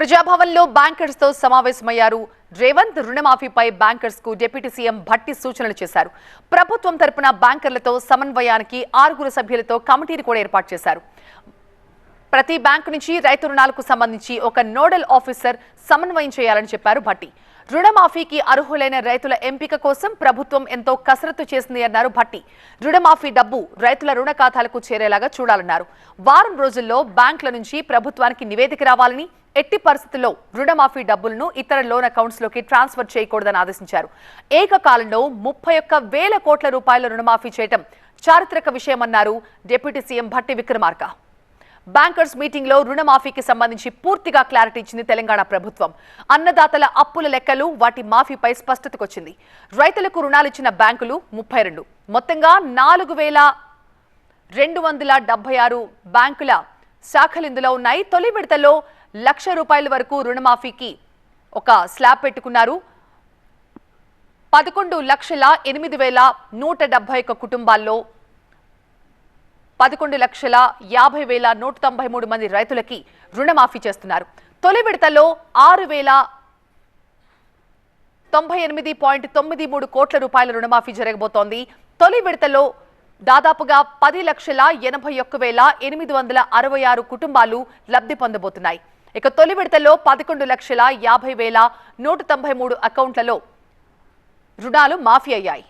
ప్రజాభవన్లో బ్యాంకర్స్తో సమావేశమయ్యారు. రేవంత్ రుణమాఫీపై బ్యాంకర్స్కు డిప్యూటీ సీఎం భట్టి సూచనలు చేశారు. ప్రభుత్వం తరపున బ్యాంకర్లతో సమన్వయానికి ఆరుగురు సభ్యులతో కమిటీని కూడా ఏర్పాటు చేశారు. ప్రతి బ్యాంకు నుంచి రైతు రుణాలకు సంబంధించి ఒక నోడల్ ఆఫీసర్ సమన్వయం చేయాలని చెప్పారు భట్టి. రుణమాఫీకి అర్హులైన రైతుల ఎంపిక కోసం ప్రభుత్వం ఎంతో కసరత్తు చేసింది అన్నారు భట్టి. రుణమాఫీ డబ్బు రైతుల రుణ ఖాతాలకు చేరేలాగా చూడాలన్నారు. వారం రోజుల్లో బ్యాంకుల నుంచి ప్రభుత్వానికి నివేదిక రావాలని ఎట్టి పరిస్థితుల్లో రుణమాఫీ డబ్బులను ఇతర లోన్ అకౌంట్స్లోకి ట్రాన్స్ఫర్ చేయకూడదని ఆదేశించారు. ఏకకాలంలో ముప్పై ఒక్క వేల కోట్ల రూపాయల రుణమాఫీ చేయటం చారిత్రక విషయమన్నారు deputy CM Bhatti Vikramarka. Bankers మీటింగ్లో రుణమాఫీకి సంబంధించి పూర్తిగా క్లారిటీ ఇచ్చింది తెలంగాణ ప్రభుత్వం. అన్నదాతల అప్పుల లెక్కలు వాటి మాఫీపై స్పష్టతకొచ్చింది. రైతులకు రుణాలు ఇచ్చిన బ్యాంకులు ముప్పై రెండు. మొత్తంగా నాలుగు వేల రెండు వందల డెబ్బై ఆరు బ్యాంకుల శాఖలు ఇందులో ఉన్నాయి. తొలి విడతలో లక్ష రూపాయల వరకు రుణమాఫీకి ఒక స్లాబ్ పెట్టుకున్నారు. పదకొండు లక్షల ఎనిమిది వేల నూట డెబ్బై ఒక్క కుటుంబాల్లో పదకొండు లక్షల యాభై వేల నూట తొంభై మూడు మంది రైతులకి రుణమాఫీ చేస్తున్నారు. తొలి విడతలో ఆరు వేల తొంభై ఎనిమిది పాయింట్ తొమ్మిది మూడు కోట్ల రూపాయల రుణమాఫీ జరగబోతోంది. తొలి విడతలో దాదాపుగా పది లక్షల ఎనభై ఒక్క వేల ఎనిమిది వందల అరవై ఆరు కుటుంబాలు లబ్ధి పొందబోతున్నాయి. ఇక తొలి విడతలో పదకొండు లక్షల యాభై వేల నూట తొంభై మూడు అకౌంట్లలో రుణాలు మాఫీ అయ్యాయి.